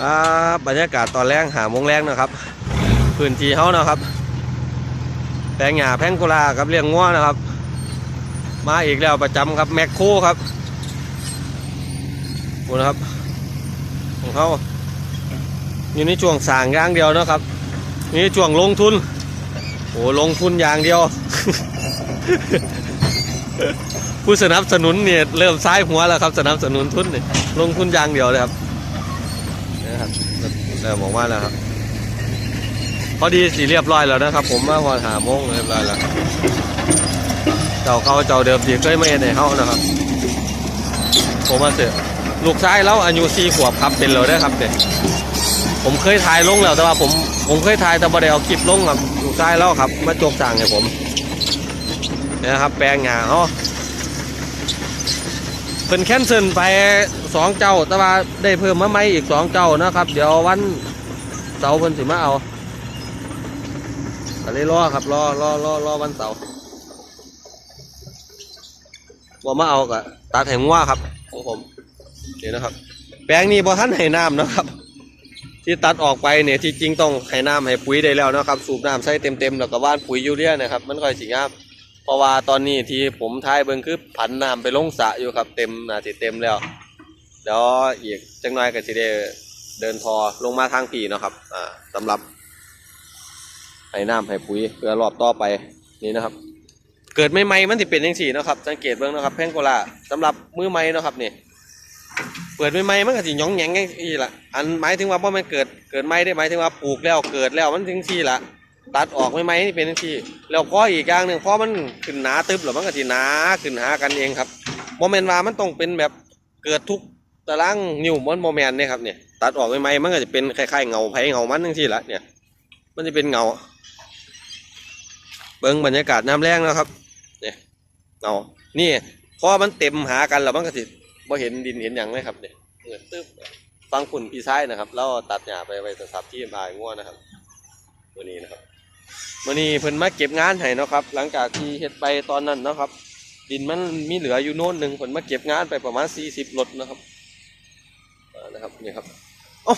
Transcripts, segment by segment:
ครับบรรยากาศตอนแรกหามงแรงนะครับ พื้นที่เขานะครับแปลงหญ้าแพงโกลาครับเลี้ยงง้วนะครับ มาอีกแล้วประจำครับแมคโครครับดูนะครับ ของเขาอยู่ในช่วงสางย่างเดียวนะครับนี่ช่วงลงทุนโอ้ลงทุนอย่างเดียว ผู้สนับสนุนเนี่ยเริ่มซ้ายหัวแล้วครับสนับสนุนทุนเนี่ยลงทุนอย่างเดียวเลยครับ เริ่มบอกว่าแล้วครับ พอดีสีเรียบร้อยแล้วนะครับ ผมมาพอหาโมงเรียบร้อยแล้วเจ้าเขาเจ้าเดิมที่เคยมาเห็นในเขานะครับ ผมมาเสือลูกชายแล้วอายุสี่ขวบครับเป็นเลยได้ครับเด็กผมเคยถ่ายลงแล้วแต่ว่าผมผมเคยถ่ายแต่บ่ได้เอาคลิปลงครับลูกชายแล้วครับ มาจกสั่งให้ผมนี่นะครับ แปลงหญ้าเขา เป็นแคนเซิลไปสองเจ้า แต่ว่าได้เพิ่มมาใหม่อีกสองเจ้านะครับ เดี๋ยววันเสาร์เพิ่นสิมาเอาก็เลยรอครับรอรอรอรอวันเสาร์ว่ามาเอากะตัดแห่งว่าครับของผมเนี่นะครับ แปลงนี้พอท่านให้น้ำนะครับ ที่ตัดออกไปเนี่ยที่จริงต้องให้น้ำให้ปุ๋ยได้แล้วนะครับ สูบน้ำใส่เต็มๆแล้วก็ว่านปุ๋ยยูเรียนะครับ มันค่อยสิงาม เพราะว่าตอนนี้ที่ผมทายเบิ่งคือผันน้ำไปลงสระอยู่ครับเต็มนาทีเต็มแล้วเดี๋ยวอีกจังน้อยก็สิได้เดินทอลงมาทางปีเนาะครับอ่าสำหรับให้น้ำให้ปุ๋ยเพื่อรอบต่อไปนี่นะครับ เกิดใหม่ๆมันสิเป็นยังสี่นะครับ สังเกตเบิ่งนะครับ แพงโกลาสำหรับมือใหม่นะครับนี่เปิดใหม่ๆมันก็สิย่องแยงย่างนี้ล่ะอันหมายถึงว่าบ่แมันเกิดเกิดใหม่ได้หมายถึงว่าปลูกแล้วเกิดแล้วมันถึงที่ละ ตัดออกใหม่ๆนี่เป็นที่แล้วพออีกอย่างหนึ่งพอมันขึ้นหนาตึบแล้วมันก็สิหนาขึ้นหากันเองครับโมเมนต์ว่ามันต้องเป็นแบบเกิดทุกตารางนิวมันโมเมนต์เนี่ยครับเนี่ยตัดออกใหม่ๆมันก็จะเป็นคล้ายๆเงาไผเงามันทั้งที่ละเนี่ย มันจะเป็นเงา เบิ้งบรรยากาศน้ำแรงนะครับ เนี่ยเงานี่พอมันเต็มหากันแล้วมันก็สิบ่เห็นดินเห็นอย่างเลยครับเนี่ยเงินตึ๊บฟังฝุ่นพี่ซ้ายนะครับ แล้วตัดหญ้าไปไว้สับที่มายง่วนะครับวันนี้นะครับ วันนี้เพิ่นมาเก็บงานให้เนาะครับ หลังจากที่เฮ็ดไปตอนนั้นเนาะครับ ดินมันมีเหลืออยู่โน่นหนึ่งเพิ่นมาเก็บงานไปประมาณ40รถนะครับนะครับนี่ครับโอ้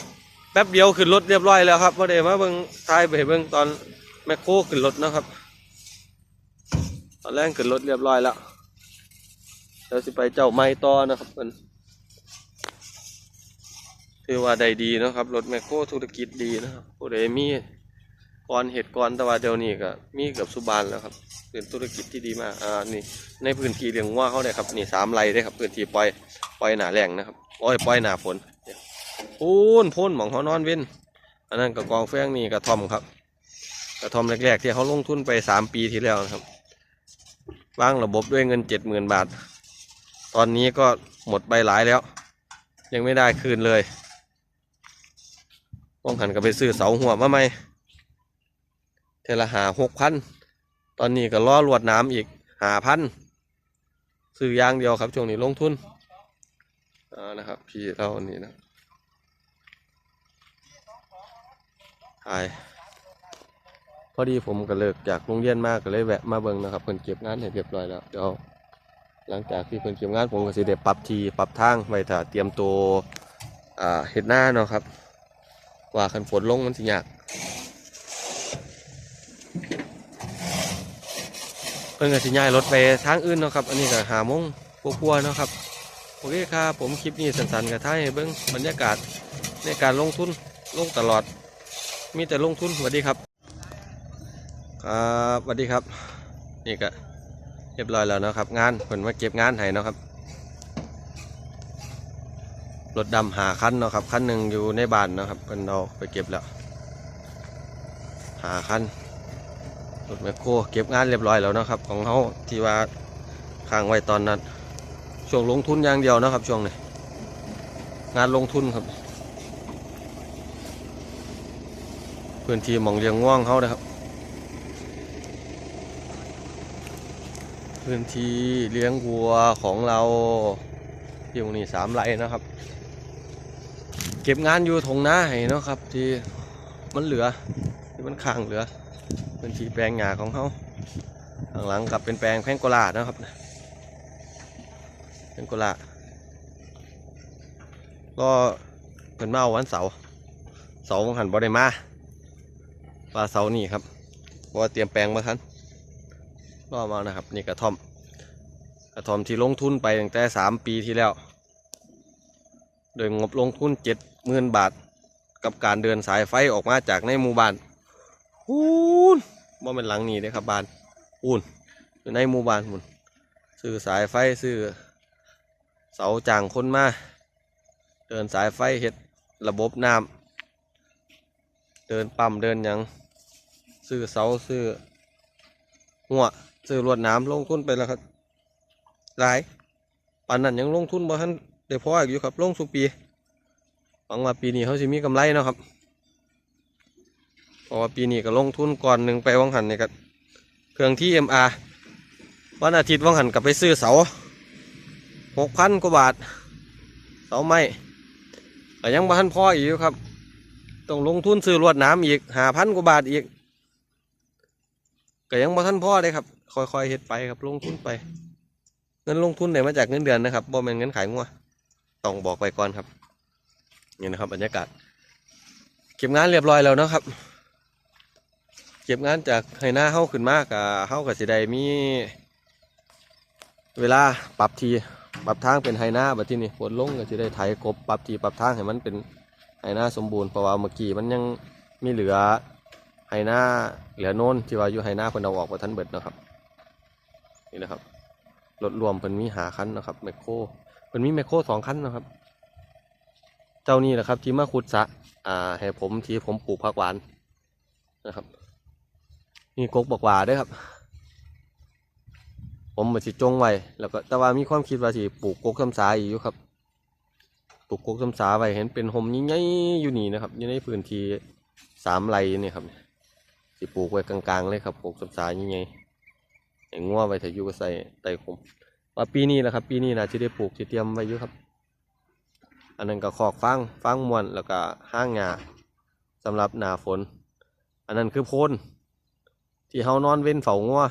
แป๊บเดียวขึ้นรถเรียบร้อยแล้วครับพอดีมาเบิ่งทายไปเบิ่งตอนแมคโครขึ้นรถนะครับ ตอนแรกขึ้นรถเรียบร้อยแล้วเดี๋ยวสิไปเจ้าไม้ต่อนะครับเพิ่นถือว่าได้ดีนะครับรถแมคโครธุรกิจดีนะครับผู้ใดมี ก่อนเหตุก่อนแต่ว่าเดี๋ยวนี้ก็มีเกือบสุบานแล้วครับเป็นธุรกิจที่ดีมากอ่านี่ในพื้นที่เลี้ยงวัวเขาเนี่ครับนี่สามไร่ได้ครับพื้นที่ปล่อยปล่อยหนาแรงนะครับโอ้ยปล่อยหนาฝนพูนพูนหมองเขานอนเว้นอันนั้นก็กองแฟงนี่กระทอมครับ กระทอมแรกๆที่เขาลงทุนไปสามปีที่แล้วนะครับวางระบบด้วยเงินเจ็ดหมื่นบาท ตอนนี้ก็หมดไปหลายแล้ว ยังไม่ได้คืนเลยต้องหันกับไปซื้อเสาหัวมาไหม เทละหาหกพันตอนนี้ก็ล้อลวดน้ำอีกหาพันซื้อยางเดียวครับช่วงนี้ลงทุนอ่านะครับ พี่เราอันนี้นะขายพอดีผมก็เลิกจากโรงเรียนมากก็เลยแวะมาเบิ่งนะครับเพิ่นเก็บงานให้เรียบร้อยแล้วเดี๋ยวหลังจากที่เพิ่นเก็บงานผมก็สิได้ปรับทีปรับทางไว้ถ้าเตรียมตัวอ่าเฮ็ดหน้าเนาะครับ ว่าคันฝนลงมันสิยาก เพิ่นก็สิย้ายรถไปทางอื่นเนาะครับ อันนี้ก็หามงกลัวๆเนาะครับโอเคครับผมคลิปนี้สั้นๆกับท้ายให้เบิ่งบรรยากาศในการลงทุนลงตลอด มีแต่ลงทุนสวัสดีครับครับสวัสดีครับ นี่ก็เรียบร้อยแล้วนะครับ งานเพิ่นมาเก็บงานให้นะครับรถดำหาคันเนาะครับคันหนึ่งอยู่ในบ้านนะครับเพิ่นเอาไปเก็บแล้ว หาคัน รถแมคโครเก็บงานเรียบร้อยแล้วนะครับ ของเขาที่ว่าค้างไว้ตอนนั้น ช่วงลงทุนอย่างเดียวนะครับ ช่วงนี้งานลงทุนครับ พื้นที่หมองเลียงง่วงเขานะครับ พื้นที่เลี้ยงวัวของเราที่นี้สามไร่นะครับ เก็บงานอยู่ทงนาให้นะครับ ที่มันเหลือที่มันค้างเหลือ พื้นที่แปลงหญ้าของเขาข้างหลังกับเป็นแปลงแพงโกลานะครับแพงโกลาก็เป็นมาเอาวันเสาร์เสาหันบ่ได้มาว่าเสานี่ครับเพราะว่เตรียมแปลงมาทันรอมานะครับ นี่กระท่อม กระท่อมที่ลงทุนไปตั้งแต่สามปีที่แล้ว โดยงบลงทุนเจ็ดหมื่นบาท กับการเดินสายไฟออกมาจากในหมู่บ้าน อูนว่เป็นหลังนี้เด้ครับบ้านอูนอยู่ในหมู่บ้านมุนซื้อสายไฟซื้อเสาจางคนมา เดินสายไฟเฮ็ดระบบน้ำเดินปั๊มเดินยังซื้อเสาซื้อหัวซื้อลวดน้ำลงทุนไปแล้วครับหลายปานนั้นยังลงทุนบ่ทันได้พออีกอยู่ครับลงสุปีหวังว่าปีนี้เขาสิมีกำไรนะครับ เพราะว่าปีนี้ก็ลงทุนก่อนหนึ่งไปวังหันนี่ก็เครื่องที่ MR วันอาทิตย์วังหันกับไปซื้อเสาหกพันกว่าบาท เสาไม้แต่ยังบ่ทันพ่ออีกครับ ต้องลงทุนซื้อลวดน้ำอีกหาพันกว่าบาทอีกก็ยังบ่ทันพ่อเลยครับ ค่อยๆเฮ็ดไปครับลงทุนไป เงินลงทุนไหนมาจากเงินเดือนนะครับบ่แม่นเงินขายงัวต้องบอกไปก่อนครับนี่นะครับบรรยากาศเก็บงานเรียบร้อยแล้วนะครับ เก็บงานจากไห้หน้าเฮาขึ้นมากอะเฮากับสิได้มี เวลาปรับทีปรับทางเป็นไฮหน้าแบบที่นี่ฝนลงก็จะได้ไถกบปรับทีปรับทางให้มันเป็นไฮหน้าสมบูรณ์เพราะว่าเมื่อกี้มันยังมีเหลือไฮหน้าเหลือโน้นที่ว่าอยู่ไฮหน้าเพิ่นเอาออกมาทันเบิดนะครับนี่นะครับรถรวมเพิ่นมีหาคันนะครับแมคโครเพิ่นมีแมคโครสองคันนะครับ เจ้านี่แหละครับที่มาขุดสะอ่าให้ผมที่ผมปลูกผักหวานนะครับ นี่กกบอกหว่าด้วยครับ ผมมาสิจงไว้แล้วก็แต่ว่ามีความคิดว่าสิปลูกกกซ้ำสาอีกอยู่ครับปลูกกกซ้ำสาไว้เห็นเป็นหมยิ่งใหญ่ๆอยู่นี่นะครับอยู่ในพื้นที่สามไรนี่ครับสิปลูกไว้กลางๆเลยครับกกซ้ำสายิ่งใหญ่ๆให้งัวไว้ถ้าอยู่ก็ใส่ไต่คมว่าปีนี้แหละครับ ปีนี้นะที่ได้ปลูกที่เตรียมไว้อยู่ครับ อันนั้นก็คอกฟางฟางมวนแล้วก็ห้างงาสำหรับหนาฝน อันนั้นคือโพน ที่เฮานอนเว้นเฝ้างัว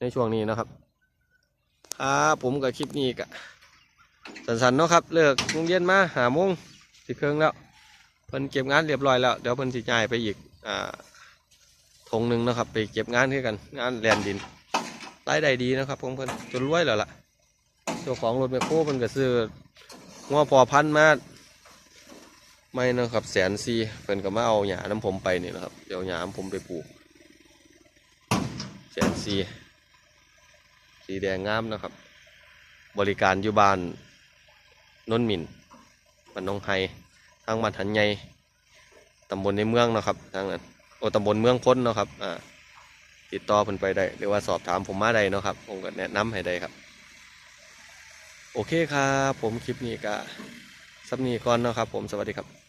ในช่วงนี้นะครับครับผมกับคลิปนี้กะสันๆเนาะครับเลิกโรงเรียนมาหาโมงสิเครื่องแล้วเพิ่นเก็บงานเรียบร้อยแล้วเดี๋ยวเพิ่นสิจ่ายไปอีกอ่าทงหนึ่งนะครับ ไปเก็บงานให้กันงานแลนดินรายได้ดีนะครับผมเพิ่นจนรวยแล้วล่ะเจ้าของรถแมคโครเพิ่นก็ซื้องัวพอพันมาไม่นะครับแสนซีเพิ่นก็มาเอาหญ้าน้ำผมไปนี่นะครับเดี๋ยวหญ้าน้ำผมไปปลูก สนซีสีแดงงามนะครับ บริการอยู่บ้านนนหมินบ้านหน้องไฮทางบ้านหันใหญ่ตำบลในเมืองนะครับทางนั้นโอตำบลเมืองพ้นนะครับอ่าติดต่อเพิ่นไปได้หรือว่าสอบถามผมมาได้นะครับผมก็แนะนำให้ได้ครับ โอเคครับผมคลิปนี้ก็สับนี้ก่อนนะครับ ผมสวัสดีครับ